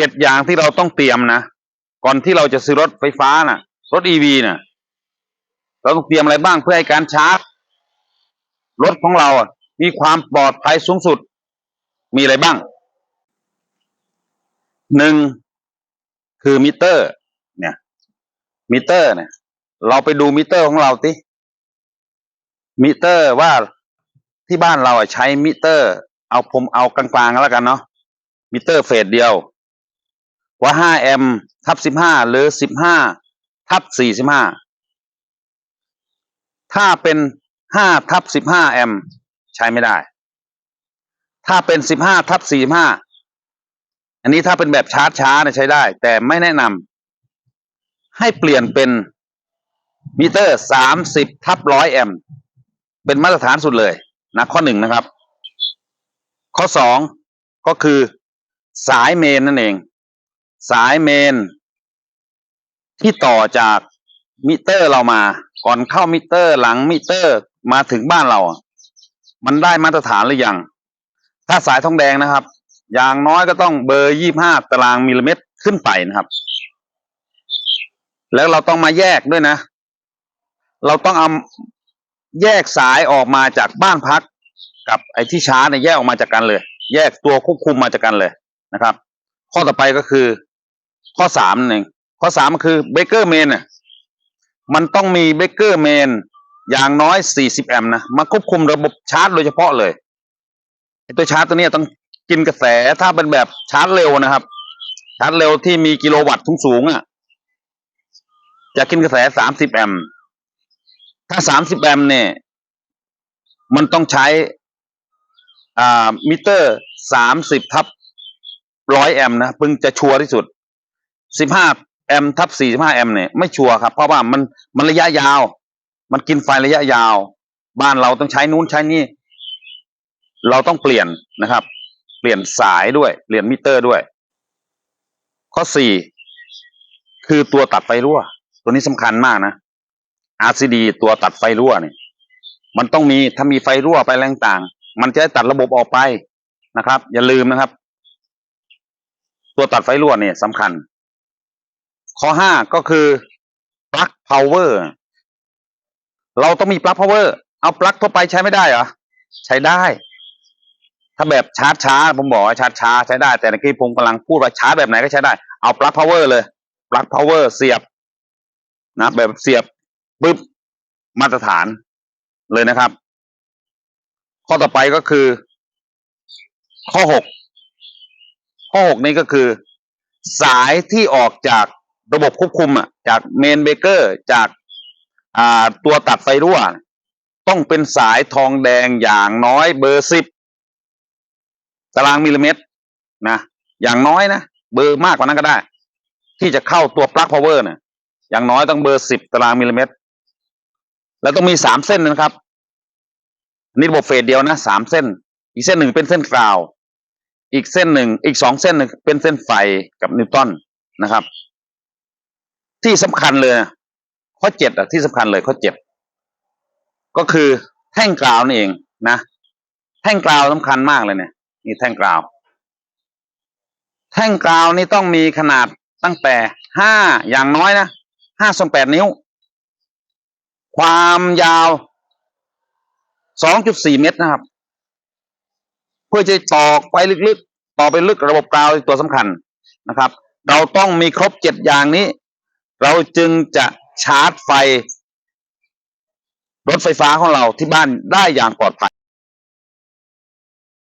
เจ็ดอย่างที่เราต้องเตรียมนะก่อนที่เราจะซื้อรถไฟฟ้าน่ะ รถอีวีน่ะ เราต้องเตรียมอะไรบ้างเพื่อให้การชาร์จรถของเราอะมีความปลอดภัยสูงสุด มีอะไรบ้างหนึ่งคือมิเตอร์ เนี่ย มิเตอร์เนี่ย เราไปดูมิเตอร์ของเราติมิเตอร์ว่าที่บ้านเราอะใช้มิเตอร์ เอาผมเอากลางๆแล้วกันเนาะมิเตอร์เฟสเดียว ว่า5แอมป์ทับ15หรือ15ทับ45ถ้าเป็น5ทับ15แอมป์ใช้ไม่ได้ ถ้าเป็น15ทับ45อันนี้ถ้าเป็นแบบชาร์จช้าเนี่ยใช้ได้ แต่ไม่แนะนำให้เปลี่ยนเป็นมิเตอร์30ทับ100แอมป์เป็นมาตรฐานสุดเลยนะข้อหนึ่งนะครับ ข้อสองก็คือสายเมนนั่นเอง สายเมน ที่ต่อจากมิเตอร์เรามา ก่อนเข้ามิเตอร์หลังมิเตอร์มาถึงบ้านเรา มันได้มาตรฐานหรือยัง ถ้าสายทองแดงนะครับ อย่างน้อยก็ต้องเบอร์ยี่ห้าตารางมิลลิเมตรขึ้นไปนะครับ แล้วเราต้องมาแยกด้วยนะ เราต้องเอาแยกสายออกมาจากบ้านพัก กับไอ้ที่ชาร์จเนี่ยแยกออกมาจากกันเลย แยกตัวควบคุมมาจากกันเลยนะครับ ข้อต่อไปก็คือ ข้อสามนั่งข้อสามคือเบเกอร์เมนน่ะมันต้องมีเบเกอร์เมนอย่างน้อยสี่สิบแอมป์นะมาควบคุมระบบชาร์จโดยเฉพาะเลยไอตัวชาร์จตัวนี้ต้องกินกระแสถ้าเป็นแบบชาร์จเร็วนะครับ ชาร์จเร็วที่มีกิโลวัตต์ทุกสูงๆอะ จะกินกระแสสามสิบแอมป์ถ้าสามสิบแอมป์เนี่ย มันต้องใช้อ่ามิเตอร์สามสิบทับร้อยแอมป์นะ พึงจะชัวร์ที่สุด สิบห้าแอมทับสี่สิบห้าแอมเนี่ยไม่ชัวร์ครับ เพราะว่ามันมันระยะยาว มันกินไฟระยะยาว บ้านเราต้องใช้นู้นใช้นี่ เราต้องเปลี่ยนนะครับ เปลี่ยนสายด้วย เปลี่ยนมิเตอร์ด้วย ข้อสี่คือตัวตัดไฟรั่ว ตัวนี้สำคัญมากนะ RCD ตัวตัดไฟรั่วเนี่ยมันต้องมีถ้ามีไฟรั่วไปอะไรต่าง มันจะได้ตัดระบบออกไปนะครับ อย่าลืมนะครับ ตัวตัดไฟรั่วเนี่ยสำคัญ ข้อห้าก็คือปลั๊ก power เราต้องมีปลั๊ก power เอาปลั๊กทั่วไปใช้ไม่ได้เหรอ ใช้ได้ ถ้าแบบชาร์จช้าผมบอกว่าชาร์จช้าใช้ได้ แต่เมื่อกี้ผมกำลังพูดว่าชาร์จแบบไหนก็ใช้ได้ เอาปลั๊ก power เลยปลั๊ก power เสียบ นะแบบเสียบปึ๊บมาตรฐานเลยนะครับ ข้อต่อไปก็คือ ข้อหกข้อหกนี้ก็คือ สายที่ออกจาก ระบบควบคุมอะจากเมนเบเกอร์จากอ่าตัวตัดไฟรั่ว ต้องเป็นสายทองแดงอย่างน้อยเบอร์สิบตารางมิลลิเมตรนะอย่างน้อยนะเบอร์มากกว่านั้นก็ได้ ที่จะเข้าตัวปลั๊กพาวเวอร์เนี่ยอย่างน้อยต้องเบอร์สิบตารางมิลลิเมตร แล้วต้องมีสามเส้นนะครับนี่ระบบเฟสเดียวนะสามเส้น อีกเส้นหนึ่งเป็นเส้นกราว อีกเส้นหนึ่งอีกสองเส้นหนึ่งเป็นเส้นไฟกับนิวตันนะครับ ที่สำคัญเลย ข้อเจ็ดอะที่สำคัญเลยข้อเจ็ดก็คือแท่งกราวนี่เองนะแท่งกราวสำคัญมากเลยเนี่ยนี่แท่งกราว แท่งกราวนี่ต้องมีขนาดตั้งแต่ห้าอย่างน้อยนะห้าส่วนแปดนิ้ว ความยาว2.4เมตรนะครับ เพื่อจะต่อไปลึกๆต่อไปลึกระบบกราวตัวสำคัญนะครับ เราต้องมีครบเจ็ดอย่างนี้ เราจึงจะชาร์จไฟ รถไฟฟ้าของเราที่บ้านได้อย่างปลอดภัย